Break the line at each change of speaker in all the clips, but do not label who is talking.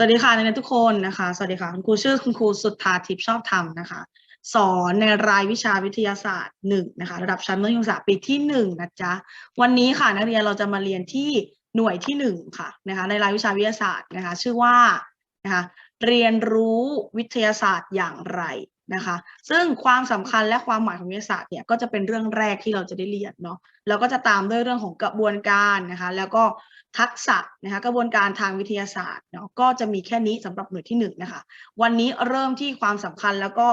สวัสดีค่ะนักเรียนทุกคนนะคะ สวัสดีค่ะคุณครูชื่อคุณครูสุทธาทิพย์ชอบธรรมนะคะ สอนในรายวิชาวิทยาศาสตร์หนึ่งนะคะ ระดับชั้นมัธยมศึกษาปีที่หนึ่งนะจ๊ะวันนี้ค่ะนักเรียนเราจะมาเรียนที่หน่วยที่หนึ่งค่ะนะคะ ในรายวิชาวิทยาศาสตร์นะคะ ชื่อว่านะคะเรียนรู้วิทยาศาสตร์อย่างไร นะคะ ซึ่งความสำคัญและความหมายของวิทยาศาสตร์เนี่ยก็จะเป็นเรื่องแรกที่เราจะได้เรียนเนาะแล้วก็จะตามด้วยเรื่องของกระบวนการนะคะ แล้วก็ทักษะนะคะกระบวนการทางวิทยาศาสตร์เนาะก็จะมีแค่นี้สำหรับหน่วยที่หนึ่งนะคะ วันนี้เริ่มที่ความสำคัญแล้วก็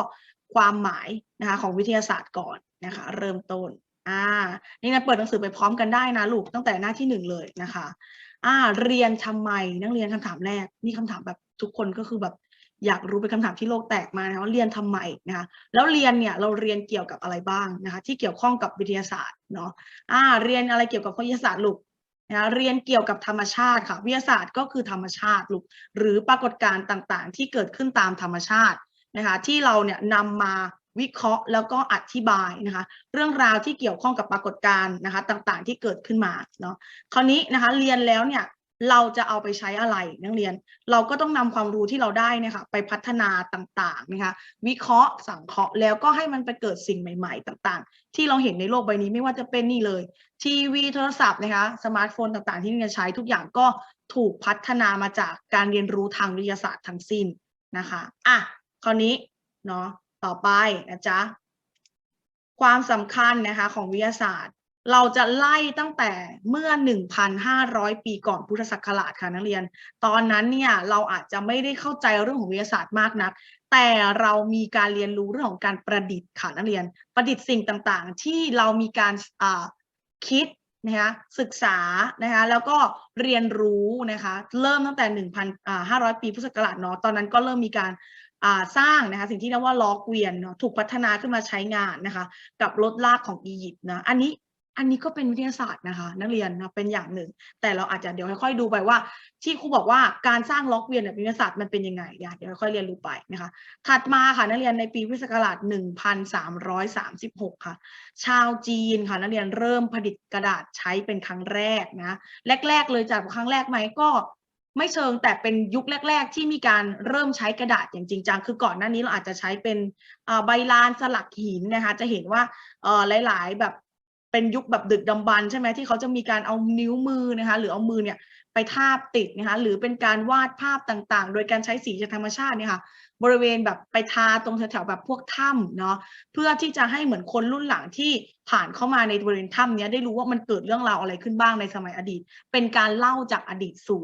ความหมายนะคะของวิทยาศาสตร์ก่อนนะคะ เริ่มต้นอ่านี่นะเปิดหนังสือไปพร้อมกันได้นะลูกตั้งแต่หน้าที่หนึ่งเลยนะคะอ่าเรียนทำไมนักเรียนคำถามแรกนี่คำถามแบบทุกคนก็คือแบบ อยากรู้เป็นคำถามที่โลกแตกมานะคะว่าเรียนทำไมนะคะแล้วเรียนเนี่ยเราเรียนเกี่ยวกับอะไรบ้างนะคะที่เกี่ยวข้องกับวิทยาศาสตร์เนาะอ่าเรียนอะไรเกี่ยวกับวิทยาศาสตร์ลูกนะคะเรียนเกี่ยวกับธรรมชาติค่ะวิทยาศาสตร์ก็คือธรรมชาติลูกหรือปรากฏการณ์ต่างๆ ที่เกิดขึ้นตามธรรมชาตินะคะที่เราเนี่ยนำมาวิเคราะห์แล้วก็อธิบายนะคะเรื่องราวที่เกี่ยวข้องกับปรากฏการณ์นะคะต่างๆที่เกิดขึ้นมาเนาะคราวนี้นะคะเรียนแล้วเนี่ย เราจะเอาไปใช้อะไรนักเรียน เราก็ต้องนำความรู้ที่เราได้เนะคะไปพัฒนาต่างๆนะคะวิเคราะห์สังเคราะห์แล้วก็ให้มันไปเกิดสิ่งใหม่ ๆ ต่างๆ ที่เราเห็นในโลกใบนี้ไม่ว่าจะเป็นนี่เลย ทีวีโทรศัพท์นะคะสมาร์ทโฟนต่างๆ ที่นักเรียนใช้ทุกอย่างก็ถูกพัฒนามาจากการเรียนรู้ทางวิทยาศาสตร์ทั้งสิ้นนะคะอะคราวนี้เนาะต่อไปนะจ๊ะความสำคัญนะคะของวิทยาศาสตร์ เราจะไล่ตั้งแต่เมื่อ 1,500 ปีก่อนพุทธศักราชค่ะนักเรียน ตอนนั้นเนี่ยเราอาจจะไม่ได้เข้าใจเรื่องของวิทยาศาสตร์มากนัก แต่เรามีการเรียนรู้เรื่องของการประดิษฐ์ค่ะนักเรียน ประดิษฐ์สิ่งต่างๆ ที่เรามีการคิดนะคะศึกษานะคะแล้วก็เรียนรู้นะคะเริ่มตั้งแต่ 1,500 ปีพุทธศักราชเนาะตอนนั้นก็เริ่มมีการสร้างนะคะสิ่งที่เรียกว่าล้อเกวียนเนาะถูกพัฒนาขึ้นมาใช้งานนะคะกับรถลากของอียิปต์นะอันนี้ อันนี้ก็เป็นวิทยาศาสตร์นะคะ นักเรียนนะเป็นอย่างหนึ่ง แต่เราอาจจะเดี๋ยวค่อยๆดูไปว่า ที่ครูบอกว่าการสร้างล็อกเวียนแบบวิทยาศาสตร์มันเป็นยังไงเดี๋ยวค่อยๆเรียนรู้ไปนะคะถัดมาค่ะนักเรียนในปีพุทธศักราช 1336 ค่ะ ชาวจีนค่ะนักเรียนเริ่มผลิตกระดาษใช้เป็นครั้งแรกนะแรก ๆ เลยจากครั้งแรกไหมก็ไม่เชิงแต่เป็นยุคแรก ๆ ที่มีการเริ่มใช้กระดาษอย่างจริงจังคือก่อนหน้านี้เราอาจจะใช้เป็นใบลานสลักหินนะคะ จะเห็นว่าหลาย ๆ แบบ เป็นยุคแบบดึกดำบรรพ์ใช่ไหมที่เขาจะมีการเอานิ้วมือนะคะ หรือเอามือเนี่ยไปทาบติดนะคะ หรือเป็นการวาดภาพต่างๆ โดยการใช้สีจากธรรมชาติเนี่ยค่ะ บริเวณแบบไปทาตรงแถวๆแบบพวกถ้ำเนาะเพื่อที่จะให้เหมือนคนรุ่นหลังที่ผ่านเข้ามาในบริเวณถ้ำเนี้ยได้รู้ว่ามันเกิดเรื่องราวอะไรขึ้นบ้างในสมัยอดีต เป็นการเล่าจากอดีตสู่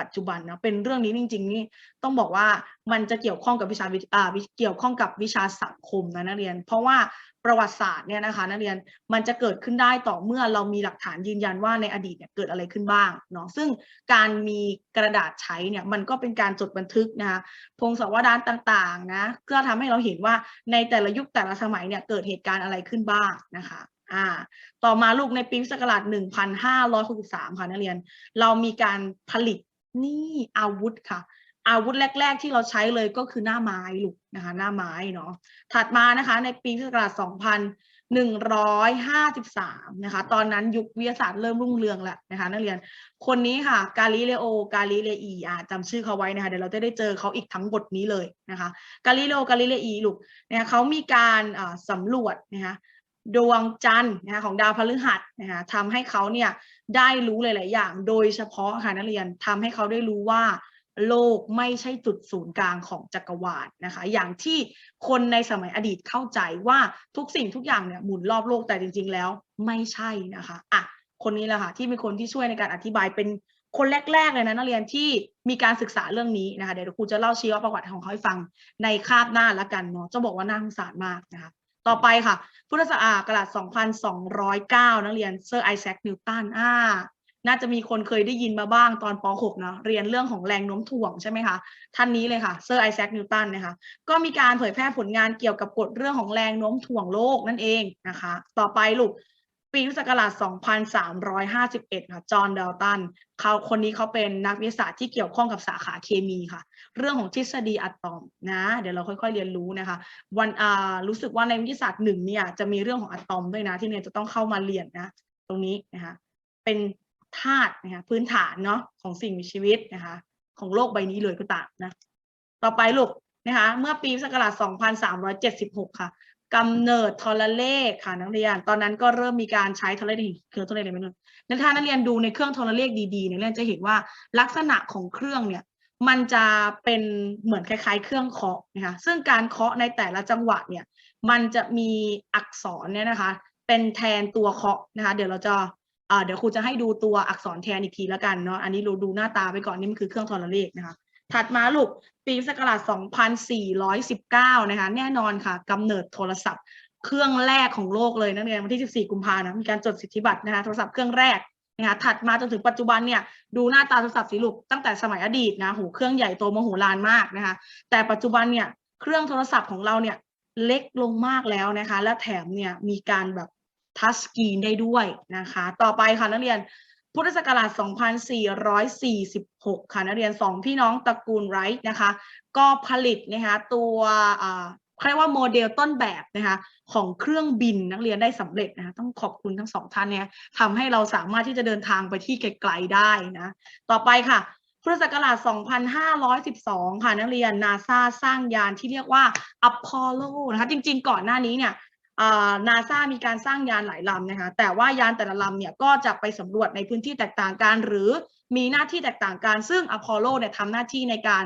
ปัจจุบันนะเป็นเรื่องนี้จริง ๆ นี่ต้องบอกว่ามันจะเกี่ยวข้องกับวิชาวิอ่าวิเกี่ยวข้องกับวิชาสังคมนะนักเรียน เพราะว่าประวัติศาสตร์เนี่ยนะคะนักเรียนมันจะเกิดขึ้นได้ต่อเมื่อเรามีหลักฐานยืนยันว่าในอดีตเนี่ยเกิดอะไรขึ้นบ้างเนาะซึ่งการมีกระดาษใช้เนี่ยมันก็เป็นการจดบันทึกนะคะพงศาวดารต่างๆนะเพื่อทำให้เราเห็นว่าในแต่ละยุคแต่ละสมัยเนี่ยเกิดเหตุการณ์อะไรขึ้นบ้างนะคะอ่าต่อมาลูกในปีพุทธศักราช1563 ค่ะนักเรียน เรามีการผลิต นี่อาวุธค่ะ อาวุธแรก ๆ ที่เราใช้เลยก็คือหน้าไม้ลูกนะคะหน้าไม้เนาะถัดมานะคะในปีพุทธศักราช2153นะคะตอนนั้นยุควิทยาศาสตร์เริ่มรุ่งเรืองแล้วนะคะนักเรียนคนนี้ค่ะกาลิเลโอกาลิเลอีอ่าจำชื่อเขาไว้นะคะเดี๋ยวเราจะได้เจอเขาอีกทั้งบทนี้เลยนะคะกาลิเลโอกาลิเลอีลูกนะคะเขามีการสำรวจนะคะ ดวงจันทร์นะคะของดาวพฤหัสนะคะทำให้เขาเนี่ยได้รู้หลาย ๆ อย่าง โดยเฉพาะค่ะนักเรียนทำให้เขาได้รู้ว่าโลกไม่ใช่จุดศูนย์กลางของจักรวาลนะคะ อย่างที่คนในสมัยอดีตเข้าใจว่าทุกสิ่งทุกอย่างเนี่ยหมุนรอบโลกแต่จริง ๆ แล้วไม่ใช่นะคะอะคนนี้แหละค่ะที่เป็นคนที่ช่วยในการอธิบายเป็นคนแรก ๆ เลยนะนักเรียนที่มีการศึกษาเรื่องนี้นะคะเดี๋ยวครูจะเล่าชีวประวัติของเขาให้ฟังในคาบหน้าละกันเนาะจะบอกว่าน่าสงสารมากนะคะ ต่อไปค่ะ พุทธศักราช2209 นักเรียนเซอร์ไอแซคนิวตันอ่าน่าจะมีคนเคยได้ยินมาบ้างตอนป .6 นะเรียนเรื่องของแรงโน้มถ่วงใช่ไหมคะท่านนี้เลยค่ะเซอร์ไอแซคนิวตันนะคะก็มีการเผยแพร่ผลงานเกี่ยวกับกฎเรื่องของแรงโน้มถ่วงโลกนั่นเองนะคะ ต่อไปลูก ปีพุทธศักราช 2351 ค่ะ จอห์นเดลตัน เขาคนนี้เขาเป็นนักวิทยาศาสตร์ที่เกี่ยวข้องกับสาขาเคมีค่ะ เรื่องของทฤษฎีอะตอมนะ เดี๋ยวเราค่อยๆเรียนรู้นะคะ วันอ่ารู้สึกว่าในวิทยาศาสตร์หนึ่งเนี่ยจะมีเรื่องของอะตอมด้วยนะ ที่เนี่ยจะต้องเข้ามาเรียนนะ ตรงนี้นะคะ เป็นธาตุนะคะพื้นฐานเนาะของสิ่งมีชีวิตนะคะ ของโลกใบนี้เลยก็ตามนะ ต่อไปลูกนะคะ เมื่อปีพุทธศักราช 2376 ค่ะ กำเนิดทรเลขค่ะนักเรียน ตอนนั้นก็เริ่มมีการใช้ทรเลขเครื่องทรเลขอะไรไม่รู้นักถ้านักเรียนดูในเครื่องทรเลขดีๆนักเรียนจะเห็นว่าลักษณะของเครื่องเนี่ยมันจะเป็นเหมือนคล้ายๆ เครื่องเคาะนะคะซึ่งการเคาะในแต่ละจังหวะเนี่ยมันจะมีอักษรเนี่ยนะคะ เป็นแทนตัวเคาะนะคะเดี๋ยวเราจะเดี๋ยวครูจะให้ดูตัวอักษรแทนอีกทีแล้วกันเนาะอันนี้เราดูหน้าตาไปก่อนนี่มันคือเครื่องทรเลขนะคะ ถัดมาลูกปีศักราช 2419 นะคะ แน่นอนค่ะกำเนิดโทรศัพท์เครื่องแรกของโลกเลยนักเรียนวันที่ 14 กุมภาพันธ์นะมีการจดสิทธิบัตรนะคะโทรศัพท์เครื่องแรกนะคะถัดมาจนถึงปัจจุบันเนี่ยดูหน้าตาโทรศัพท์สีลูกตั้งแต่สมัยอดีตนะโหเครื่องใหญ่โตมโหฬารมากนะคะแต่ปัจจุบันเนี่ยเครื่องโทรศัพท์ของเราเนี่ยเล็กลงมากแล้วนะคะ และแถมเนี่ยมีการแบบทัชสกรีนได้ด้วยนะคะ ต่อไปค่ะนักเรียน พุทธศักราช 2446 ค่ะนักเรียน2พี่น้องตระกูลไรท์นะคะ ก็ผลิตนะคะตัวเรียกว่าโมเดลต้นแบบนะคะของเครื่องบินนักเรียนได้สำเร็จนะคะต้องขอบคุณทั้งสองท่านเนี่ยทำให้เราสามารถที่จะเดินทางไปที่ไกลๆได้นะ ต่อไปค่ะ พุทธศักราช 2512 ค่ะนักเรียนนาซาสร้างยานที่เรียกว่าอพอลโลนะคะจริงๆ ก่อนหน้านี้เนี่ย นาซามีการสร้างยานหลายลำนะคะ แต่ว่ายานแต่ละลำเนี่ยก็จะไปสำรวจในพื้นที่แตกต่างกัน หรือมีหน้าที่แตกต่างกัน ซึ่งอพอลโลเนี่ยทำหน้าที่ในการ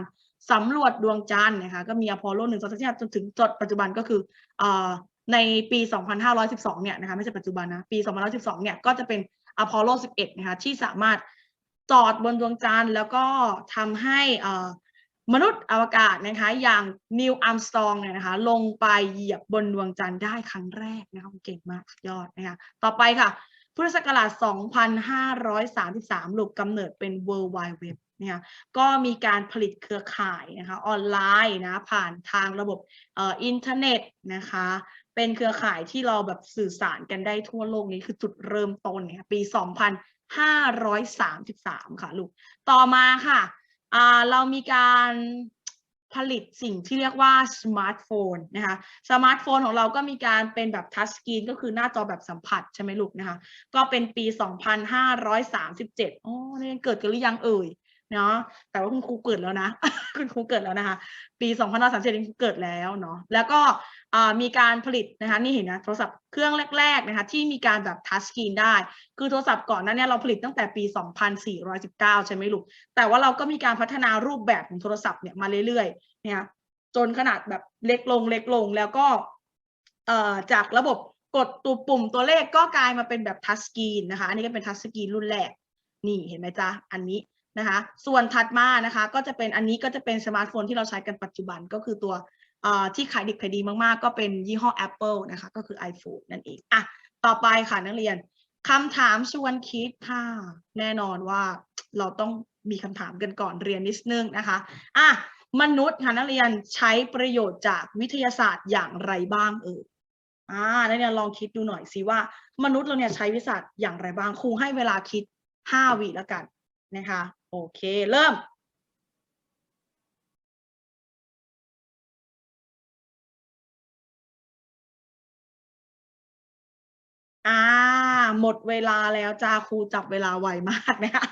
สำรวจดวงจันทร์นะคะ ก็มีอพอลโลหนึ่งสองสามจนถึงจดปัจจุบันก็คืออ่าในปี 2512 เนี่ยนะคะไม่ใช่ปัจจุบันนะ ปี 2512 เนี่ยก็จะเป็นอพอลโล 11 นะคะที่สามารถจอดบนดวงจันทร์แล้วก็ทำให้อ่า มนุษย์อวกาศนะคะอย่างนิวอัมสตองเนี่ยนะคะลงไปเหยียบบนดวงจันทร์ได้ครั้งแรกนะคะเก่งมากยอดนะคะต่อไปค่ะ พุทธศักราช 2533ลูกกำเนิดเป็น World Wide Web นี่ยก็มีการผลิตเครือข่ายนะคะออนไลน์นะผ่านทางระบบเอ่ออินเทอร์เน็ตนะคะเป็นเครือข่ายที่เราแบบสื่อสารกันได้ทั่วโลกนี้คือจุดเริ่มต้นเนี่ยปี 2533 ค่ะลูกต่อมาค่ะ เรามีการผลิตสิ่งที่เรียกว่าสมาร์ทโฟนนะคะสมาร์ทโฟนของเราก็มีการเป็นแบบทัชสกรีนก็คือหน้าจอแบบสัมผัสใช่ไหมลูกนะคะ ก็เป็นปี 2537 อ๋อนี่เกิดกันหรือยังเอ่ย เนาะแต่ว่าคุณครูเกิดแล้วนะ คุณครูเกิดแล้วนะคะ ปี2537เกิดแล้วเนาะแล้วก็มีการผลิตนะคะนี่เห็นนะโทรศัพท์เครื่องแรกๆนะคะที่มีการแบบทัชสกรีนได้ คือโทรศัพท์ก่อนนั้นเนี่ยเราผลิตตั้งแต่ปี 2419 ใช่ไหมลูก แต่ว่าเราก็มีการพัฒนารูปแบบของโทรศัพท์เนี่ยมาเรื่อยๆเนี่ยจนขนาดแบบเล็กลงเล็กลงแล้วก็เจากระบบกดตัวปุ่มตัวเลขก็กลายมาเป็นแบบทัชสกรีนนะคะ อันนี้ก็เป็นทัชสกรีนรุ่นแรก นี่เห็นไหมจ๊ะ อันนี้ นะคะ ส่วนถัดมานะคะ ก็จะเป็นอันนี้ก็จะเป็นสมาร์ทโฟนที่เราใช้กันปัจจุบันก็คือตัวที่ขายดิบขายดีมากๆ ก็เป็นยี่ห้อ Apple นะคะ ก็คือ iPhone นั่นเองอะต่อไปค่ะนักเรียนคำถามชวนคิดค่ะ แน่นอนว่าเราต้องมีคำถามกันก่อนเรียนนิดนึงนะคะอะมนุษย์ค่ะนักเรียนใช้ประโยชน์จากวิทยาศาสตร์อย่างไรบ้างเอออ่านักเรียนลองคิดดูหน่อยสิว่า มนุษย์เราเนี่ยใช้วิทยาศาสตร์อย่างไรบ้างครูให้เวลาคิด 5วิแล้วกันนะคะ โอเค เริ่ม อ่า หมดเวลาแล้วจ้าครูจับเวลาไวมากนะคะ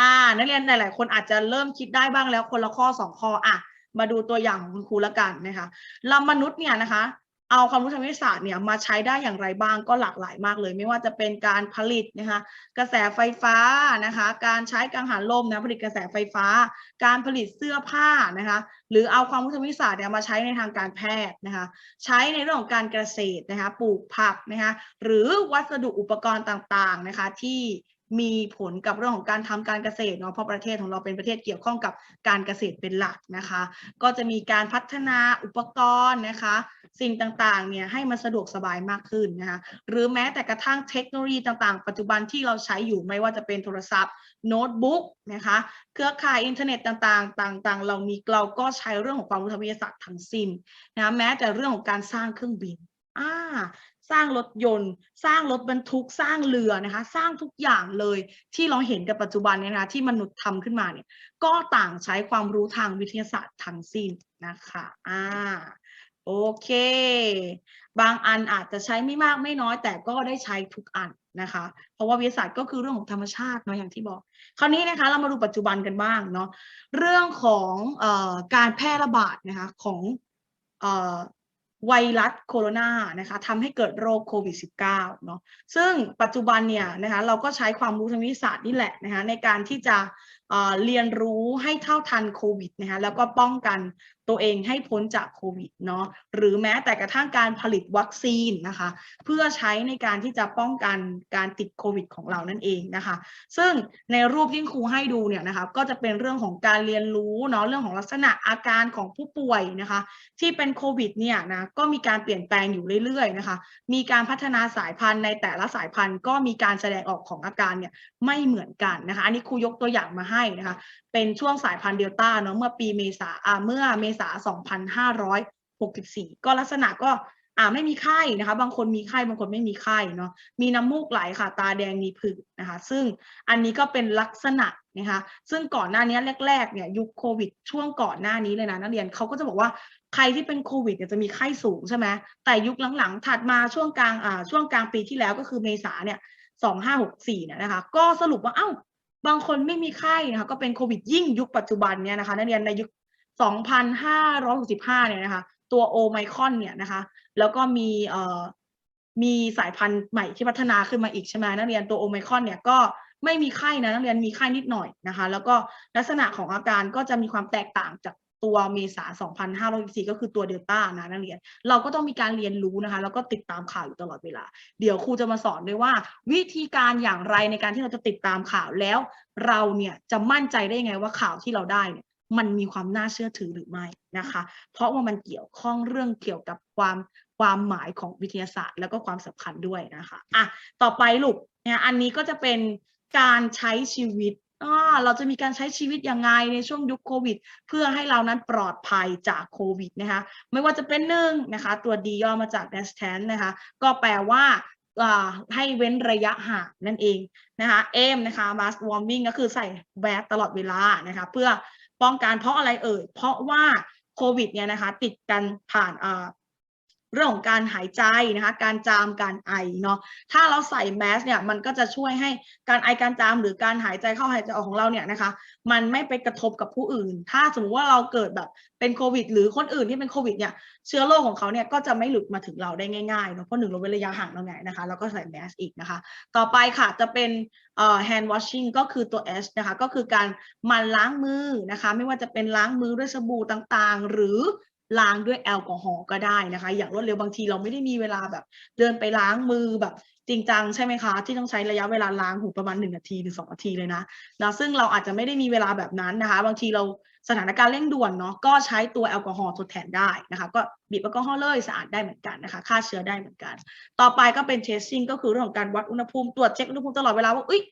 อ่า นักเรียนหลายๆคนอาจจะเริ่มคิดได้บ้างแล้วคนละข้อสองข้ออะมาดูตัวอย่างของคุณครูละกันนะคะเรามนุษย์เนี่ยนะคะ เอาความรู้ทางวิทยาศาสตร์เนี่ยมาใช้ได้อย่างไรบ้างก็หลากหลายมากเลย ไม่ว่าจะเป็นการผลิตนะคะกระแสไฟฟ้านะคะการใช้กังหันลมนะผลิตกระแสไฟฟ้า การผลิตเสื้อผ้านะคะหรือเอาความรู้ทางวิทยาศาสตร์เนี่ยมาใช้ในทางการแพทย์นะคะใช้ในเรื่องของการเกษตรนะคะปลูกผักนะคะหรือวัสดุอุปกรณ์ต่างๆนะคะที่ มีผลกับเรื่องของการทำการเกษตรเนาะเพราะประเทศของเราเป็นประเทศเกี่ยวข้องกับการเกษตรเป็นหลักนะคะ ก็จะมีการพัฒนาอุปกรณ์นะคะ สิ่งต่างๆเนี่ยให้มันสะดวกสบายมากขึ้นนะคะหรือแม้แต่กระทั่งเทคโนโลยีต่างๆ ปัจจุบันที่เราใช้อยู่ไม่ว่าจะเป็นโทรศัพท์โน้ตบุ๊กนะคะเครือข่ายอินเทอร์เน็ตต่างๆ ต่างๆ เรามีเราก็ใช้เรื่องของความรู้ทางวิทยาศาสตร์ทั้งสิ้นนะแม้แต่เรื่องของการสร้างเครื่องบินอ่า สร้างรถยนต์ สร้างรถบรรทุกสร้างเรือนะคะ สร้างทุกอย่างเลยที่เราเห็นกับปัจจุบันเนี่ยนะคะที่มนุษย์ทำขึ้นมาเนี่ย ก็ต่างใช้ความรู้ทางวิทยาศาสตร์ทั้งสิ้นนะคะอ่าโอเค บางอันอาจจะใช้ไม่มากไม่น้อย แต่ก็ได้ใช้ทุกอันนะคะ เพราะว่าวิทยาศาสตร์ก็คือเรื่องของธรรมชาติเนาะอย่างที่บอก คราวนี้นะคะเรามาดูปัจจุบันกันบ้างเนาะเรื่องของออการแพร่ระบาดนะคะของ ไวรัสโคโรนานะคะทำให้เกิดโรคโควิด -19 เนาะซึ่งปัจจุบันเนี่ยนะคะเราก็ใช้ความรู้ทางวิทยาศาสตร์นี่แหละนะคะในการที่จะเเรียนรู้ให้เท่าทันโควิดนะคะแล้วก็ป้องกันตัวเองให้พ้นจากโควิดเนาะหรือแม้แต่กระทั่งการผลิตวัคซีนนะคะ เพื่อใช้ในการที่จะป้องกันการติดโควิดของเรานั่นเองนะคะ ซึ่งในรูปที่ครูให้ดูเนี่ยนะคะก็จะเป็นเรื่องของการเรียนรู้เนาะเรื่องของลักษณะอาการของผู้ป่วยนะคะ ที่เป็นโควิดเนี่ยนะก็มีการเปลี่ยนแปลงอยู่เรื่อยๆนะคะ มีการพัฒนาสายพันธุ์ในแต่ละสายพันธุ์ก็มีการแสดงออกของอาการเนี่ยไม่เหมือนกันนะคะ อันนี้ครูยกตัวอย่างมาให้นะคะเป็นช่วงสายพันธุ์เดลต้าเนาะเมื่อปีเมษาอ่าเมื่อเมษา 2564 ก็ลักษณะก็อ่าไม่มีไข้นะคะ บางคนมีไข้บางคนไม่มีไข้เนาะมีน้ำมูกไหลค่ะตาแดงมีผื่นนะคะ ซึ่งอันนี้ก็เป็นลักษณะนะคะ ซึ่งก่อนหน้านี้แรกๆเนี่ยยุคโควิด ช่วงก่อนหน้านี้เลยนะนักเรียนเขาก็จะบอกว่าใครที่เป็นโควิดเนี่ยจะมีไข้สูงใช่ไหมแต่ยุคหลังๆ ถัดมาช่วงกลางอ่าช่วงกลางปีที่แล้วก็คือเมษาเนี่ย2564เนี่ยนะคะ ก็สรุปว่าเอ้า บางคนไม่มีไข้นะคะก็เป็นโควิดยิ่งยุคปัจจุบันเนี่ยนะคะนักเรียนในยุค 2,565 เนี่ยนะคะ ตัวโอไมคอนเนี่ยนะคะ แล้วก็มีเอ่อมีสายพันธุ์ใหม่ที่พัฒนาขึ้นมาอีกใช่ไหมนักเรียนตัวโอไมคอนเนี่ยก็ไม่มีไข้นะนักเรียนมีไข้นิดหน่อยนะคะ แล้วก็ลักษณะของอาการก็จะมีความแตกต่างจาก ตัวเมษา2564ก็คือตัวเดลต้านะนักเรียน เราก็ต้องมีการเรียนรู้นะคะ แล้วก็ติดตามข่าวอยู่ตลอดเวลา เดี๋ยวครูจะมาสอนด้วยว่า วิธีการอย่างไรในการที่เราจะติดตามข่าวแล้ว เราเนี่ยจะมั่นใจได้ยังไงว่าข่าวที่เราได้เนี่ยมันมีความน่าเชื่อถือหรือไม่นะคะ เพราะว่ามันเกี่ยวข้องเรื่องเกี่ยวกับความความหมายของวิทยาศาสตร์ แล้วก็ความสำคัญด้วยนะคะอะต่อไปลูกเนี่ยอันนี้ก็จะเป็นการใช้ชีวิต เราจะมีการใช้ชีวิตยังไงในช่วงยุคโควิด เพื่อให้เรานั้นปลอดภัยจากโควิดนะคะ ไม่ว่าจะเป็นหนึ่งนะคะ ตัว D ย่อมาจาก distance นะคะ ก็แปลว่าให้เว้นระยะห่างนั่นเองนะคะ M นะคะ mask warming ก็คือใส่แวสตลอดเวลานะคะเพื่อป้องกันเพราะอะไรเอ่ย เพราะว่าโควิดเนี่ยนะคะติดกันผ่านอ่า เรื่องของการหายใจนะคะการจามการไอเนาะถ้าเราใส่แมสเนี่ยมันก็จะช่วยให้การไอการจามหรือการหายใจเข้าหายใจออกของเราเนี่ยนะคะมันไม่ไปกระทบกับผู้อื่น ถ้าสมมติว่าเราเกิดแบบเป็นโควิด หรือคนอื่นที่เป็นโควิดเนี่ยเชื้อโรคของเขาเนี่ยก็จะไม่หลุดมาถึงเราได้ง่ายๆเนาะเพราะหนึ่งเราเว้นระยะห่างเราไงนะคะแล้วก็ใส่แมสอีกนะคะ ต่อไปค่ะจะเป็นเอ่อ hand washing ก็คือตัว S นะคะก็คือการมันล้างมือนะคะ ไม่ว่าจะเป็นล้างมือด้วยสบู่ต่างๆ หรือ ล้างด้วยแอลกอฮอล์ก็ได้นะคะ อย่างรวดเร็วบางทีเราไม่ได้มีเวลาแบบ เดินไปล้างมือแบบจริงจังใช่ไหมคะ ที่ต้องใช้ระยะเวลาล้างหูประมาณ1นาทีหรือ2นาทีเลยนะนะซึ่งเราอาจจะไม่ได้มีเวลาแบบนั้นนะคะ บางทีเราสถานการณ์เร่งด่วนเนาะก็ใช้ตัวแอลกอฮอล์ทดแทนได้นะคะ ก็บีบแอลกอฮอล์เลยสะอาดได้เหมือนกันนะคะฆ่าเชื้อได้เหมือนกัน ต่อไปก็เป็น testing ก็คือเรื่องของการวัดอุณหภูมิตรวจเช็คอุณหภูมิตลอดเวลาว่าเอ้ย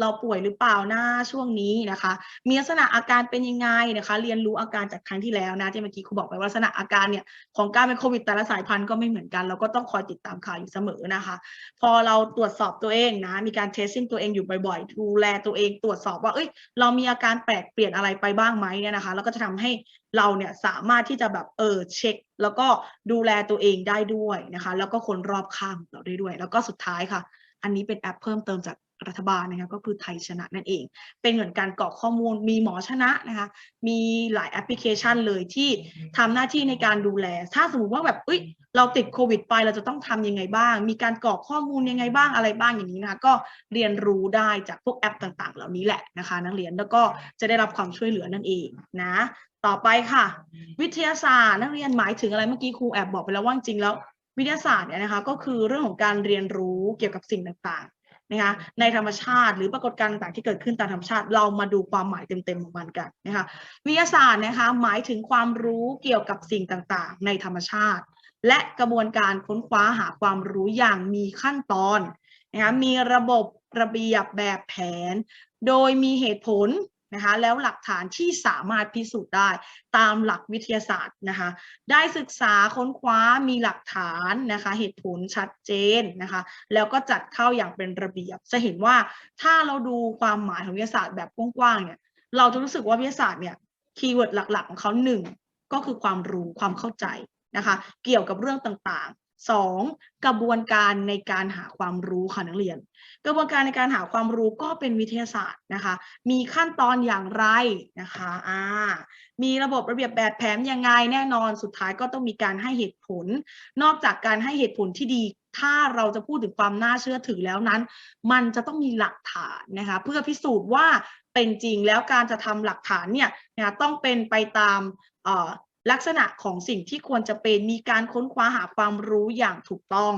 เราป่วยหรือเปล่าหนะช่วงนี้นะคะ มีลักษณะอาการเป็นยังไงนะคะ เรียนรู้อาการจากครั้งที่แล้วนะที่เมื่อกี้ครูบอกไปว่าลักษณะอาการเนี่ยของการเป็นโควิดแต่ละสายพันธุ์ก็ไม่เหมือนกัน เราก็ต้องคอยติดตามข่าวอยู่เสมอนะคะ พอเราตรวจสอบตัวเองนะมีการเทสซิ่งตัวเองอยู่บ่อยๆ ดูแลตัวเองตรวจสอบว่าเอ้ยเรามีอาการแปลกเปลี่ยนอะไรไปบ้างไหมเนี่ยนะคะ แล้วก็จะทำให้เราเนี่ยสามารถที่จะแบบเออเช็ค แล้วก็ดูแลตัวเองได้ด้วยนะคะ แล้วก็คนรอบข้างเราได้ด้วย แล้วก็สุดท้ายค่ะ อันนี้เป็นแอปเพิ่มเติมจาก รัฐบาลนะคะก็คือไทยชนะนั่นเอง เป็นเหมือนการกรอกข้อมูลมีหมอชนะนะคะมีหลายแอปพลิเคชันเลยที่ทำหน้าที่ในการดูแล ถ้าสมมติว่าแบบเอ้ยเราติดโควิดไปเราจะต้องทำยังไงบ้าง มีการกรอกข้อมูลยังไงบ้างอะไรบ้างอย่างนี้นะคะก็เรียนรู้ได้จากพวกแอปต่างๆ เหล่านี้แหละนะคะนักเรียนแล้วก็จะได้รับความช่วยเหลือนั่นเองนะต่อไปค่ะ วิทยาศาสตร์นักเรียนหมายถึงอะไรเมื่อกี้ครูแอบบอกไปแล้วว่าจริงๆแล้ววิทยาศาสตร์เนี่ยนะคะก็คือเรื่องของการเรียนรู้เกี่ยวกับสิ่งต่างๆ นะคะในธรรมชาติหรือปรากฏการณ์ต่างๆที่เกิดขึ้นตามธรรมชาติ เรามาดูความหมายเต็มๆของมันกันนะคะวิทยาศาสตร์นะคะหมายถึงความรู้เกี่ยวกับสิ่งต่างๆ ในธรรมชาติ และกระบวนการค้นคว้าหาความรู้อย่างมีขั้นตอนนะคะมีระบบระเบียบแบบแผน โดยมีเหตุผล นะคะแล้วหลักฐานที่สามารถพิสูจน์ได้ตามหลักวิทยาศาสตร์นะคะได้ศึกษาค้นคว้ามีหลักฐานนะคะเหตุผลชัดเจนนะคะแล้วก็จัดเข้าอย่างเป็นระเบียบ จะเห็นว่าถ้าเราดูความหมายของวิทยาศาสตร์แบบกว้างๆเนี่ยเราจะรู้สึกว่าวิทยาศาสตร์เนี่ยคีย์เวิร์ดหลักๆ ของเขาหนึ่งก็คือความรู้ความเข้าใจนะคะเกี่ยวกับเรื่องต่าง ๆสองกระบวนการในการหาความรู้ค่ะนักเรียน กระบวนการในการหาความรู้ก็เป็นวิทยาศาสตร์นะคะ มีขั้นตอนอย่างไรนะคะอ่ามีระบบระเบียบแบบแผนยังไงแน่นอนสุดท้ายก็ต้องมีการให้เหตุผล นอกจากการให้เหตุผลที่ดี ถ้าเราจะพูดถึงความน่าเชื่อถือแล้วนั้น มันจะต้องมีหลักฐานนะคะเพื่อพิสูจน์ว่าเป็นจริงแล้วการจะทำหลักฐานเนี่ยนะต้องเป็นไปตาม ลักษณะของสิ่งที่ควรจะเป็นมีการค้นคว้าหาความรู้อย่างถูกต้อง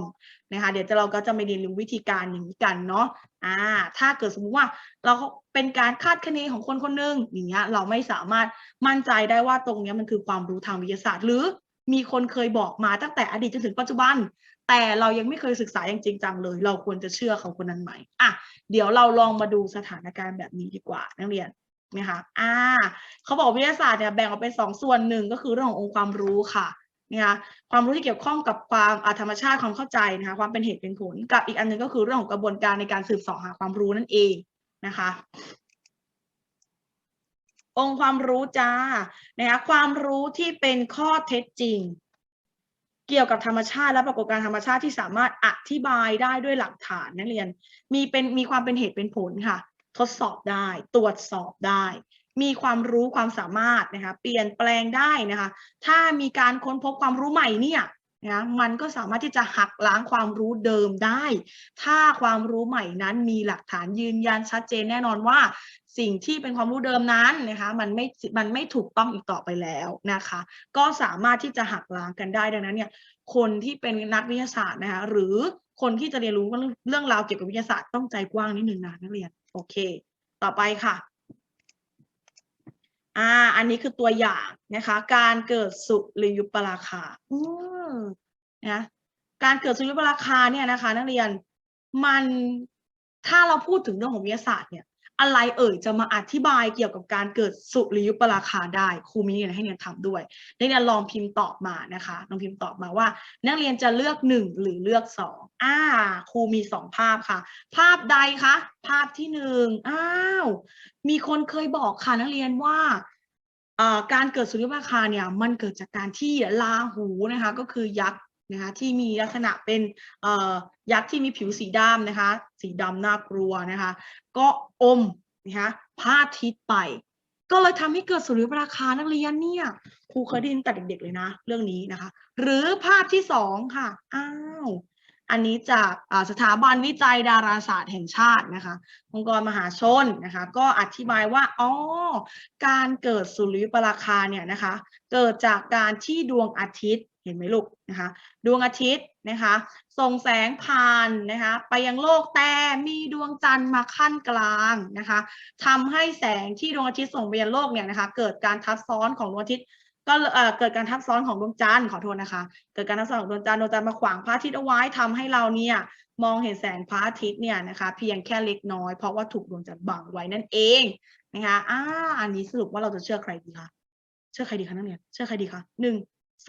นะคะเดี๋ยวจะเราก็จะมาเรียนรู้วิธีการอย่างนี้กันเนาะอ่าถ้าเกิดสมมุติว่าเราเป็นการคาดคะเนของคนคนหนึ่งอย่างเงี้ยเราไม่สามารถมั่นใจได้ว่าตรงเนี้ยมันคือความรู้ทางวิทยาศาสตร์ หรือมีคนเคยบอกมาตั้งแต่อดีตจนถึงปัจจุบัน แต่เรายังไม่เคยศึกษาอย่างจริงจังเลย เราควรจะเชื่อเขาคนนั้นไหมอะเดี๋ยวเราลองมาดูสถานการณ์แบบนี้ดีกว่านักเรียน นะคะอ่าเขาบอกวิทยาศาสตร์เนี่ยแบ่งออกเป็นสองส่วนหนึ่งก็คือเรื่องขององค์ความรู้ค่ะนะคะความรู้ที่เกี่ยวข้องกับความอาธรรมชาติความเข้าใจนะคะความเป็นเหตุเป็นผลกับอีกอันหนึงก็คือเรื่องของกระบวนการในการสืบสาะหาความรู้นั่นเองนะคะ องค์ความรู้จ้านะคะความรู้ที่เป็นข้อเท็จจริง เกี่ยวกับธรรมชาติและปรากฏการธรรมชาติที่สามารถอธิบายได้ด้วยหลักฐานนักเรียน มีเป็นมีความเป็นเหตุเป็นผลค่ะ ทดสอบได้ ตรวจสอบได้ มีความรู้ความสามารถนะคะเปลี่ยนแปลงได้นะคะถ้ามีการค้นพบความรู้ใหม่เนี่ยนะมันก็สามารถที่จะหักล้างความรู้เดิมได้ ถ้าความรู้ใหม่นั้นมีหลักฐานยืนยันชัดเจนแน่นอนว่า สิ่งที่เป็นความรู้เดิมนั้นนะคะมันไม่ มันไม่ถูกต้องอีกต่อไปแล้วนะคะ ก็สามารถที่จะหักล้างกันได้ดังนั้นเนี่ย คนที่เป็นนักวิทยาศาสตร์นะคะหรือคนที่จะเรียนรู้เรื่องราวเกี่ยวกับวิทยาศาสตร์ต้องใจกว้างนิดนึงนะนักเรียน โอเค ต่อไปค่ะ อ่า อันนี้คือตัวอย่างนะคะ การเกิดสุริยุปราคา อืมนะการเกิดสุริยุปราคาเนี่ยนะคะ นักเรียนมันถ้าเราพูดถึงเรื่องของวิทยาศาสตร์เนี่ย อะไรเอ่ยจะมาอธิบายเกี่ยวกับการเกิดสุริยุปราคาได้ครูมีเนี่ยให้เรียนทำด้วยนักเรียนลองพิมพ์ตอบมานะคะลองพิมพ์ตอบมาว่า นักเรียนจะเลือกหนึ่งหรือเลือกสองอ่าครูมีสองภาพค่ะ ภาพใดคะภาพที่หนึ่งอ้าวมีคนเคยบอกค่ะนักเรียนว่าการเกิดสุริยุปราคาเนี่ยมันเกิดจากการที่ราหูนะคะก็คือยักษ์นะคะที่มีลักษณะเป็นอ ยักษ์ที่มีผิวสีดำนะคะ สีดำน่ากลัวนะคะ ก็อมนะคะพระอาทิตไป ก็เลยทำให้เกิดสุริยุปราคานักเรียนเนี่ยครูเคยได้ยินแต่เด็กๆเลยนะ เรื่องนี้นะคะ หรือภาพที่สองค่ะอ้าวอันนี้จากสถาบันวิจัยดาราศาสตร์แห่งชาตินะคะองค์กรมหาชนนะคะ ก็อธิบายว่าอ๋อการเกิดสุริยุปราคาเนี่ยนะคะ เกิดจากการที่ดวงอาทิตย์ เห็นไหมลูกนะคะดวงอาทิตย์นะคะส่งแสงผ่านนะคะไปยังโลกแต่มีดวงจันทร์มาขั้นกลางนะคะทำให้แสงที่ดวงอาทิตย์ส่งไปยังโลกเนี่ยนะคะเกิดการทับซ้อนของดวงอาทิตย์ก็เอ่อเกิดการทับซ้อนของดวงจันทร์ขอโทษนะคะ เกิดการทับซ้อนของดวงจันทร์ดวงจันทร์มาขวางพระอาทิตย์เอาไว้ทำให้เราเนี่ยมองเห็นแสงพระอาทิตย์เนี่ยนะคะ เพียงแค่เล็กน้อยเพราะว่าถูกดวงจันทร์บังไว้นั่นเองนะคะอ่าอันนี้สรุปว่าเราจะเชื่อใครดีคะเชื่อใครดีคะนักเรียนเชื่อใครดีคะหนึ่ง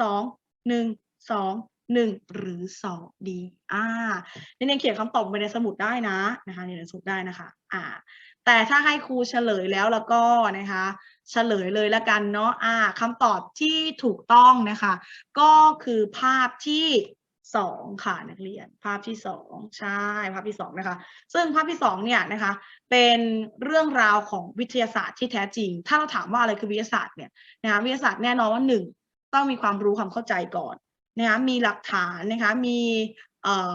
สอง หนึ่งสองหนึ่งหรือสองดีอ่านักเรียนเขียนคำตอบไปในสมุดได้นะนะคะในสมุดได้นะคะอ่าแต่ถ้าให้ครูเฉลยแล้วแล้วก็นะคะเฉลยเลยละกันเนาะอ่าคำตอบที่ถูกต้องนะคะ ก็คือภาพที่สองค่ะนักเรียนภาพที่สองใช่ภาพที่สองนะคะ ซึ่งภาพที่สองเนี่ยนะคะเป็นเรื่องราวของวิทยาศาสตร์ที่แท้จริง ถ้าเราถามว่าอะไรคือวิทยาศาสตร์เนี่ยนะคะวิทยาศาสตร์แน่นอนว่าหนึ่ง ต้องมีความรู้ความเข้าใจก่อนนะคะมีหลักฐานนะคะมีเอ่อ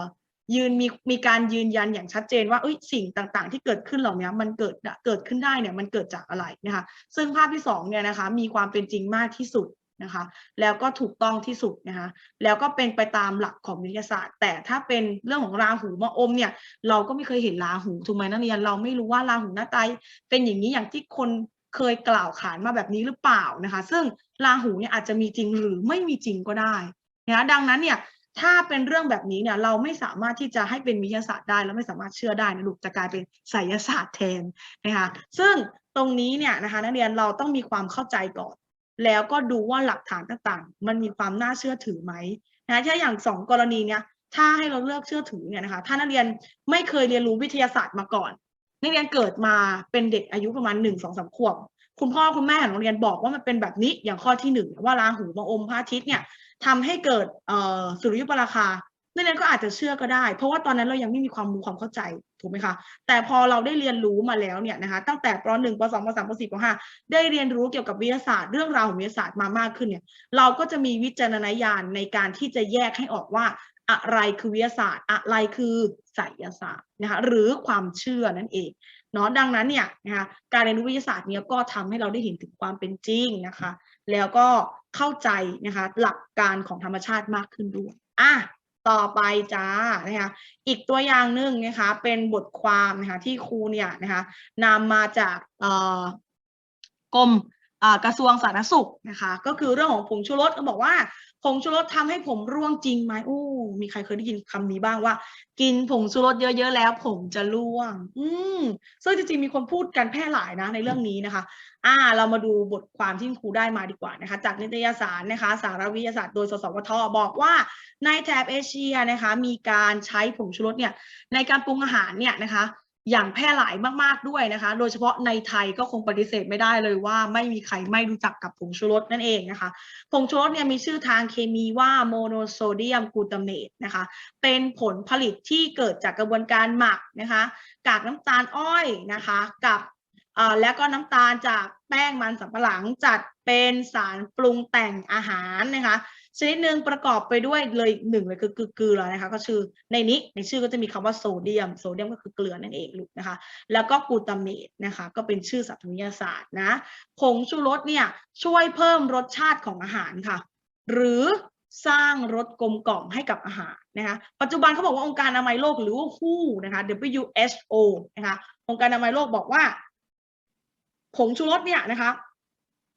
ยืนมีมีการยืนยันอย่างชัดเจนว่าเอ้ยสิ่งต่างๆ ที่เกิดขึ้นเหล่านี้มันเกิดเกิดขึ้นได้เนี่ยมันเกิดจากอะไรนะคะซึ่งภาพที่สองเนี่ยนะคะมีความเป็นจริงมากที่สุดนะคะแล้วก็ถูกต้องที่สุดนะคะแล้วก็เป็นไปตามหลักของวิทยาศาสตร์ แต่ถ้าเป็นเรื่องของราหูมาอมเนี่ยเราก็ไม่เคยเห็นราหูถูกไหมนักเรียนเราไม่รู้ว่าราหูหน้าตาเป็นอย่างนี้อย่างที่คนเคยกล่าวขานมาแบบนี้หรือเปล่านะคะ ซึ่ง ราหูเนี่ยอาจจะมีจริงหรือไม่มีจริงก็ได้นะดังนั้นเนี่ยถ้าเป็นเรื่องแบบนี้เนี่ยเราไม่สามารถที่จะให้เป็นวิทยาศาสตร์ได้แล้วไม่สามารถเชื่อได้นะลูกจะกลายเป็นไสยศาสตร์แทนนะคะซึ่งตรงนี้เนี่ยนะคะนักเรียนเราต้องมีความเข้าใจก่อน แล้วก็ดูว่าหลักฐานต่างๆ มันมีความน่าเชื่อถือไหมนะถ้าอย่างสองกรณีเนี่ยถ้าให้เราเลือกเชื่อถือเนี่ยนะคะถ้านักเรียนไม่เคยเรียนรู้วิทยาศาสตร์มาก่อน นักเรียนเกิดมาเป็นเด็กอายุประมาณหนึ่งสองสามขวบ คุณพ่อคุณแม่ของโรงเรียนบอกว่ามันเป็นแบบนี้อย่างข้อที่หนึ่งว่าราหูมาอมพระอาทิตย์เนี่ยทำให้เกิดสุริยุปราคานักเรียนก็อาจจะเชื่อก็ได้ เพราะว่าตอนนั้นเรายังไม่มีความรู้ความเข้าใจถูกไหมคะแต่พอเราได้เรียนรู้มาแล้วเนี่ยนะคะตั้งแต่ป .1 ป .2 ป .3 ป .4 ป .5 ได้เรียนรู้เกี่ยวกับวิทยาศาสตร์เรื่องราวของวิทยาศาสตร์มามากขึ้นเนี่ยเราก็จะมีวิจารณญาณในการที่จะแยกให้ออกว่าอะไรคือวิทยาศาสตร์ อะไรคือไสยศาสตร์นะคะหรือความเชื่อนั่นเอง เนาะดังนั้นเนี่ยนะคะการเรียนรู้วิทยาศาสตร์เนี่ยก็ทำให้เราได้เห็นถึงความเป็นจริงนะคะ แล้วก็เข้าใจนะคะหลักการของธรรมชาติมากขึ้นด้วยอะต่อไปจ้านะคะอีกตัวอย่างหนึ่งนะคะเป็นบทความนะคะที่ครูเนี่ยนะคะนำมาจากเอ่อกรม กระทรวงสาธารณสุขนะคะ ก็คือเรื่องของผงชูรสก็บอกว่าผงชูรสทำให้ผมร่วงจริงไหมโอ้มีใครเคยได้ยินคำนี้บ้างว่า กินผงชูรสเยอะๆแล้ว ผมจะร่วง อืมซึ่งจริงๆมีคนพูดกันแพร่หลายนะในเรื่องนี้นะคะ อ่า เรามาดูบทความที่ครูได้มาดีกว่านะคะ จากนิตยสารนะคะ สารวิทยาศาสตร์โดยสสวทบอกว่าในแถบเอเชียนะคะ มีการใช้ผงชูรสเนี่ยในการปรุงอาหารเนี่ยนะคะ อย่างแพร่หลายมาก ๆ ด้วยนะคะ โดยเฉพาะในไทยก็คงปฏิเสธไม่ได้เลยว่าไม่มีใครไม่รู้จักกับผงชูรสนั่นเองนะคะ ผงชูรสเนี่ยมีชื่อทางเคมีว่าโมโนโซเดียมกลูตาเมตนะคะ เป็นผลผลิตที่เกิดจากกระบวนการหมักนะคะ กากน้ำตาลอ้อยนะคะ กับแล้วก็น้ำตาลจากแป้งมันสำปะหลังจัดเป็นสารปรุงแต่งอาหารนะคะ ชนิดหนึ่งประกอบไปด้วยเลยหนึ่งเลยคือคือเกลือนะคะ ก็คือในนี้ในชื่อก็จะมีคำว่าโซเดียม โซเดียมก็คือเกลือนั่นเองลูกนะคะ แล้วก็กูตาเมตนะคะ ก็เป็นชื่อสัพทวิทยาศาสตร์นะผงชูรสเนี่ยช่วยเพิ่มรสชาติของอาหารค่ะ หรือสร้างรสกลมกล่อมให้กับอาหารนะคะปัจจุบันเขาบอกว่าองค์การอนามัยโลกหรือว่า WHO นะคะ WHO นะคะองค์การอนามัยโลกบอกว่าผงชูรสเนี่ยนะคะ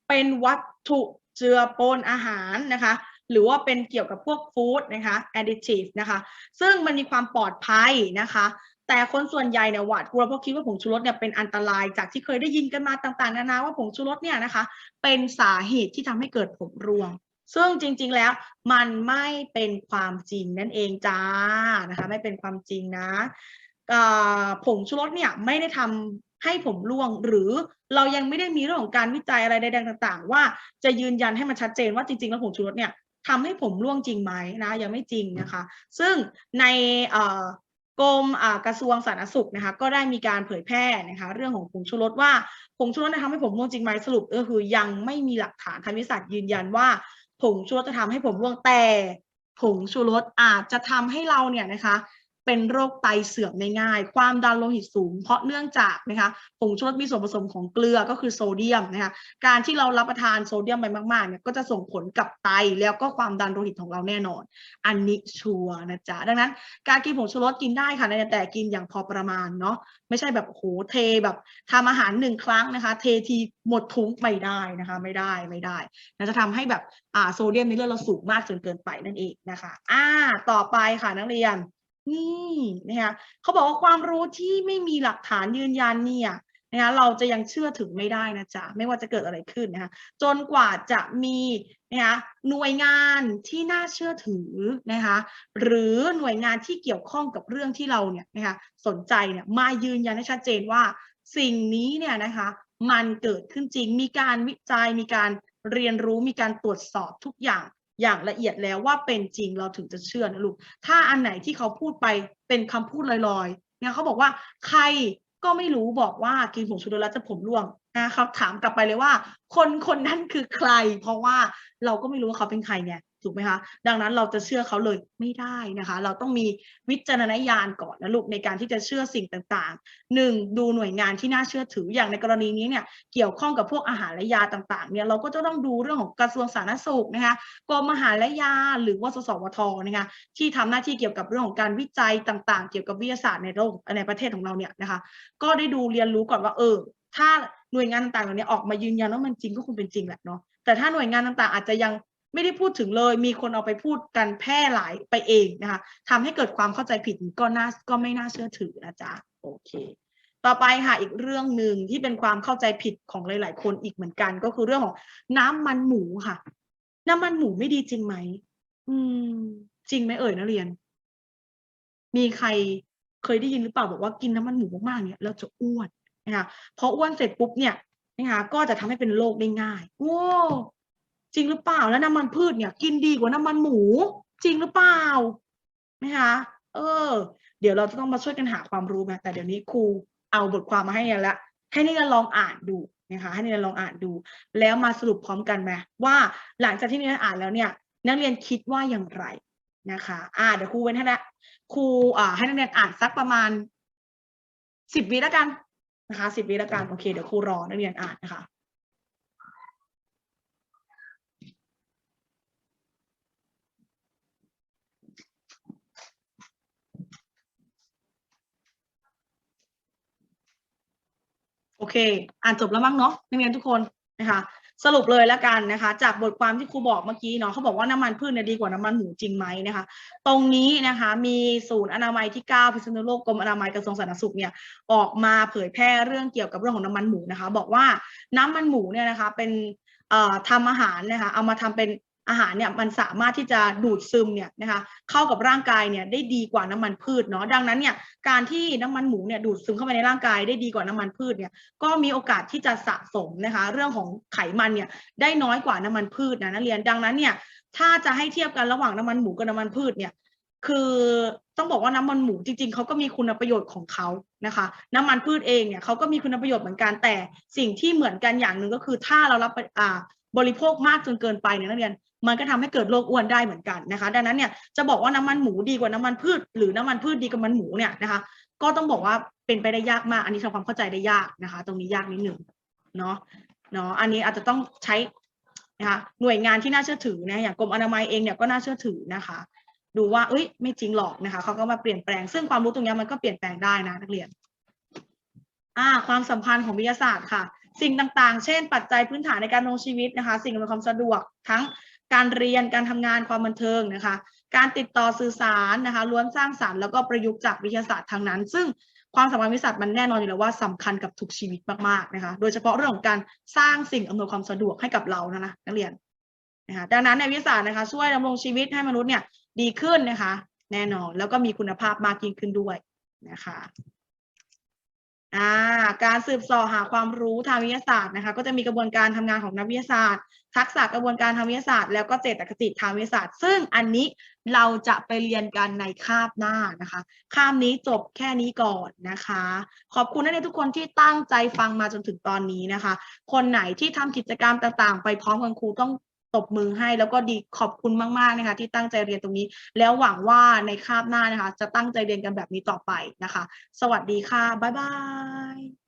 เป็นวัตถุเจือปนอาหารนะคะ หรือว่าเป็นเกี่ยวกับพวกฟู้ดนะคะ additive นะคะซึ่งมันมีความปลอดภัยนะคะแต่คนส่วนใหญ่เนี่ยหวาดกลัวเพราะคิดว่าผงชูรสเนี่ยเป็นอันตรายจากที่เคยได้ยินกันมาต่างๆนานาว่าผงชูรสเนี่ยนะคะ เป็นสาเหตุที่ทำให้เกิดผมร่วง ซึ่งจริงๆแล้วมันไม่เป็นความจริงนั่นเองจ้านะคะไม่เป็นความจริงนะผงชูรสเนี่ยไม่ได้ทำให้ผมร่วงหรือเรายังไม่ได้มีเรื่องของการวิจัยอะไรใดๆต่าง ๆ ว่าจะยืนยันให้มันชัดเจนว่าจริงๆแล้วผงชูรสเนี่ย ทำให้ผมร่วงจริงไหมนะยังไม่จริงนะคะ ซึ่งในกรมกระทรวงสาธารณสุขนะคะก็ได้มีการเผยแพร่นะคะเรื่องของผงชูรสว่าผงชูรสจะทำให้ผมร่วงจริงไหมสรุปก็คือยังไม่มีหลักฐานทางวิทยาศาสตร์ยืนยันว่าผงชูรสจะทำให้ผมร่วงแต่ผงชูรสอาจจะทำให้เราเนี่ยนะคะ เป็นโรคไตเสื่อมได้ง่าย ความดันโลหิตสูง เพราะเนื่องจากนะคะผงชูรสมีส่วนผสมของเกลือก็คือโซเดียมนะคะการที่เรารับประทานโซเดียมไปมากๆเนี่ยก็จะส่งผลกับไตแล้วก็ความดันโลหิตของเราแน่นอน อันนี้ชัวร์นะจ๊ะดังนั้น การกินผงชูรสกินได้ค่ะแต่กินอย่างพอประมาณเนาะไม่ใช่แบบโหเทแบบทำอาหารหนึ่งครั้งนะคะ เททีหมดถุงไม่ได้นะคะไม่ได้ไม่ได้นะจะทำให้แบบอ่าโซเดียมในเลือดเราสูงมากจนเกินไปนั่นเองนะคะอ่าต่อไปค่ะนักเรียน นี่นะคะเขาบอกว่าความรู้ที่ไม่มีหลักฐานยืนยันเนี่ยนะคะเราจะยังเชื่อถือไม่ได้นะจ๊ะไม่ว่าจะเกิดอะไรขึ้นนะคะจนกว่าจะมีนะคะหน่วยงานที่น่าเชื่อถือนะคะหรือหน่วยงานที่เกี่ยวข้องกับเรื่องที่เราเนี่ยนะคะสนใจเนี่ยมายืนยันให้ชัดเจนว่าสิ่งนี้เนี่ยนะคะมันเกิดขึ้นจริงมีการวิจัยมีการเรียนรู้มีการตรวจสอบทุกอย่าง อย่างละเอียดแล้วว่าเป็นจริงเราถึงจะเชื่อนะลูก ถ้าอันไหนที่เขาพูดไปเป็นคำพูดลอยๆเนี่ยเขาบอกว่าใครก็ไม่รู้บอกว่ากินผงชูรสแล้วจะผมร่วงนะครับถามกลับไปเลยว่า คนคนนั้นคือใคร เพราะว่าเราก็ไม่รู้ว่าเขาเป็นใครเนี่ย ถูกไหมคะดังนั้นเราจะเชื่อเขาเลยไม่ได้นะคะ เราต้องมีวิจารณญาณก่อนนะลูกในการที่จะเชื่อสิ่งต่างๆหนึ่งดูหน่วยงานที่น่าเชื่อถืออย่างในกรณีนี้เนี่ยเกี่ยวข้องกับพวกอาหารและยาต่างๆเนี่ยเราก็จะต้องดูเรื่องของกระทรวงสาธารณสุขนะคะกรมอาหารและยาหรือว่าสสวทนะคะที่ทำหน้าที่เกี่ยวกับเรื่องของการวิจัยต่างๆ เกี่ยวกับวิทยาศาสตร์ในโลกในประเทศของเราเนี่ยนะคะ ก็ได้ดูเรียนรู้ก่อนว่าเออถ้าหน่วยงานต่างๆเหล่านี้ออกมายืนยันว่ามันจริงก็คงเป็นจริงแหละเนาะแต่ถ้าหน่วยงานต่างๆ อาจจะยัง ไม่ได้พูดถึงเลย มีคนเอาไปพูดกันแพร่หลายไปเองนะคะทำให้เกิดความเข้าใจผิดก็น่าก็ไม่น่าเชื่อถือนะจ๊ะโอเค ต่อไปค่ะอีกเรื่องหนึ่งที่เป็นความเข้าใจผิดของหลาย ๆ คนอีกเหมือนกัน ก็คือเรื่องของน้ำมันหมูค่ะ น้ำมันหมูไม่ดีจริงไหมอืม จริงไหมเอ่ยนักเรียน มีใครเคยได้ยินหรือเปล่าบอกว่ากินน้ำมันหมูมากๆเนี่ยเราจะอ้วนนะคะพออ้วนเสร็จปุ๊บเนี่ยนะคะก็จะทำให้เป็นโรคได้ง่าย โอ้ จริงหรือเปล่าแล้วน้ำมันพืชเนี่ย กินดีกว่าน้ำมันหมู จริงหรือเปล่านะคะเออ เดี๋ยวเราจะต้องมาช่วยกันหาความรู้นะแต่เดี๋ยวนี้ครูเอาบทความมาให้เนี่ยละให้นักเรียนลองอ่านดูนะคะให้นักเรียนลองอ่านดู แล้วมาสรุปพร้อมกันไหมว่าหลังจากที่นักเรียนอ่านแล้วเนี่ย นักเรียนคิดว่าอย่างไรนะคะอ่าเดี๋ยวครูเว้นให้นะครูอ่าให้นักเรียนอ่านสักประมาณสิบวิแล้วกันนะคะสิบวิแล้วกันโอเคเดี๋ยวครูรอนักเรียนอ่านนะคะ โอเค อ่านจบแล้วมั้งเนาะนักเรียนทุกคนนะคะสรุปเลยแล้วกันนะคะ จากบทความที่ครูบอกเมื่อกี้เนาะเขาบอกว่าน้ำมันพืชเนี่ยดีกว่าน้ำมันหมูจริงไหมนะคะ ตรงนี้นะคะมีศูนย์อนามัยที่ 9 พิษณุโลกกรมอนามัยกระทรวงสาธารณสุขเนี่ยออกมาเผยแพร่เรื่องเกี่ยวกับเรื่องของน้ำมันหมูนะคะ บอกว่าน้ำมันหมูเนี่ยนะคะเป็นเอ่อทำอาหารนะคะเอามาทำเป็น อาหารเนี่ยมันสามารถที่จะดูดซึมเนี่ยนะคะเข้ากับร่างกายเนี่ยได้ดีกว่าน้ำมันพืชเนาะดังนั้นเนี่ยการที่น้ำมันหมูเนี่ยดูดซึมเข้าไปในร่างกายได้ดีกว่าน้ำมันพืชเนี่ยก็มีโอกาสที่จะสะสมนะคะเรื่องของไขมันเนี่ยได้น้อยกว่าน้ำมันพืชนะนักเรียนดังนั้นเนี่ยถ้าจะให้เทียบกันระหว่างน้ำมันหมูกับน้ำมันพืชเนี่ยคือต้องบอกว่าน้ำมันหมูจริง ๆเขาก็มีคุณประโยชน์ของเขานะคะ น้ำมันพืชเองเนี่ยเขาก็มีคุณประโยชน์เหมือนกันแต่สิ่งที่เหมือนกันอย่างหนึ่งก็คือถ้าเรารับอ่าบริโภคมากจนเกินไปเนี่ยนักเรียน มันก็ทำให้เกิดโรคอ้วนได้เหมือนกันนะคะ ดังนั้นเนี่ยจะบอกว่าน้ำมันหมูดีกว่าน้ำมันพืช หรือน้ำมันพืชดีกว่าน้ำมันหมูเนี่ยนะคะ ก็ต้องบอกว่าเป็นไปได้ยากมาก อันนี้ทำความเข้าใจได้ยากนะคะ ตรงนี้ยากนิดหนึ่งเนาะเนาะอันนี้อาจจะต้องใช้นะคะหน่วยงานที่น่าเชื่อถือนะอย่างกรมอนามัยเองเนี่ยก็น่าเชื่อถือนะคะ ดูว่าเอ้ยไม่จริงหรอกนะคะเขาก็มาเปลี่ยนแปลง ซึ่งความรู้ตรงนี้มันก็เปลี่ยนแปลงได้นะนักเรียนอ่าความสัมพันธ์ของวิทยาศาสตร์ค่ะ สิ่งต่างๆ เช่น ปัจจัยพื้นฐานในการดำรงชีวิตนะคะ สิ่งอำนวยความสะดวกทั้ง การเรียนการทำงานความบันเทิงนะคะ การติดต่อสื่อสารนะคะล้วนสร้างสรรค์แล้วก็ประยุกต์จากวิทยาศาสตร์ทางนั้น ซึ่งความสัมพันธ์วิทยาศาสตร์มันแน่นอนอยู่แล้วว่าสำคัญกับทุกชีวิตมากๆนะคะ โดยเฉพาะเรื่องของการสร้างสิ่งอำนวยความสะดวกให้กับเรานะนะนักเรียนนะคะดังนั้นในวิทยาศาสตร์นะคะ ช่วยดำรงชีวิตให้มนุษย์เนี่ยดีขึ้นนะคะ แน่นอนแล้วก็มีคุณภาพมากยิ่งขึ้นด้วยนะคะ อ่าการสืบสอหาความรู้ทางวิทยาศาสตร์นะคะ ก็จะมีกระบวนการทำงานของนักวิทยาศาสตร์ ทักษะกระบวนการทางวิทยาศาสตร์ แล้วก็เจตคติทางวิทยาศาสตร์ ซึ่งอันนี้เราจะไปเรียนกันในคาบหน้านะคะคาบนี้จบแค่นี้ก่อนนะคะ ขอบคุณนักเรียนทุกคนที่ตั้งใจฟังมาจนถึงตอนนี้นะคะ คนไหนที่ทำกิจกรรมต่างๆ ไปพร้อมกับครูต้อง ตบมือให้แล้วก็ดีขอบคุณมากๆนะคะที่ตั้งใจเรียนตรงนี้ แล้วหวังว่าในคาบหน้านะคะ จะตั้งใจเรียนกันแบบนี้ต่อไปนะคะ สวัสดีค่ะ บ๊ายบาย